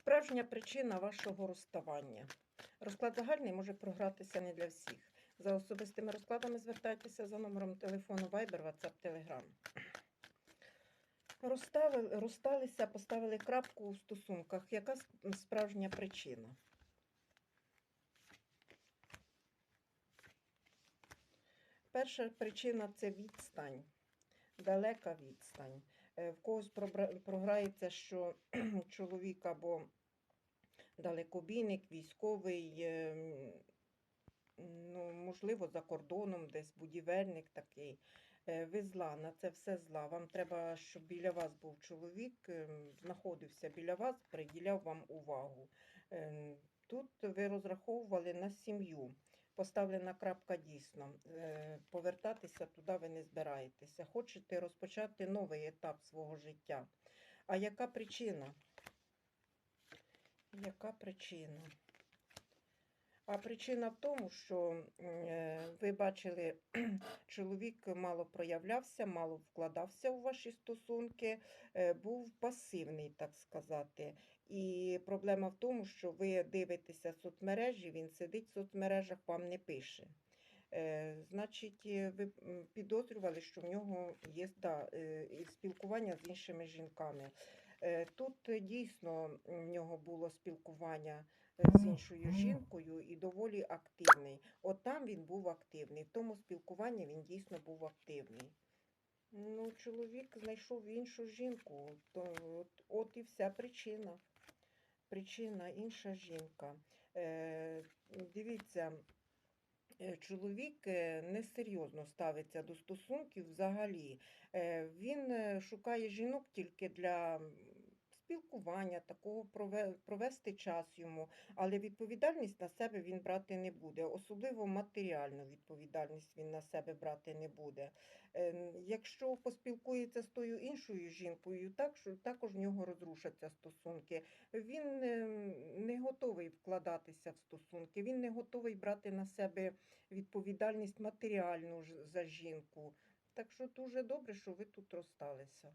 Справжня причина вашого розставання. Розклад загальний може програтися не для всіх. За особистими розкладами звертайтеся за номером телефону Viber, WhatsApp, Telegram. Розставили, розсталися, поставили крапку у стосунках. Яка справжня причина? Перша причина це відстань, далека відстань. Е, В когось програється, що чоловік або далекобійник, військовий, ем, ну, можливо, за кордоном, десь будівельник такий. Е, Ви зла, на це все зла. Вам треба, щоб біля вас був чоловік, ем, знаходився біля вас, приділяв вам увагу. Ем, Тут ви розраховували на сім'ю. Поставлена крапка дійсно. Е, Повертатися туди ви не збираєтеся. Хочете розпочати новий етап свого життя. А яка причина? Яка причина? А причина в тому, що е, ви бачили, чоловік мало проявлявся, мало вкладався у ваші стосунки, е, був пасивний, так сказати. І проблема в тому, що ви дивитеся соцмережі, він сидить в соцмережах, вам не пише. Е, Значить, ви підозрювали, що в нього є да, спілкування з іншими жінками. Тут дійсно в нього було спілкування з іншою жінкою і доволі активний. От там він був активний, в тому спілкуванні він дійсно був активний. Ну, чоловік знайшов іншу жінку, то от, от і вся причина. Причина інша жінка. Е, дивіться, е, чоловік е, несерйозно ставиться до стосунків взагалі. Е, Він е, шукає жінок тільки для спілкування, такого провести час йому, але відповідальність на себе він брати не буде. Особливо матеріальну відповідальність він на себе брати не буде. Е, Якщо поспілкується з тою іншою жінкою, так, що також в нього розрушаться стосунки. Він е, не готовий вкладатися в стосунки, він не готовий брати на себе відповідальність матеріальну за жінку. Так що дуже добре, що ви тут розсталися.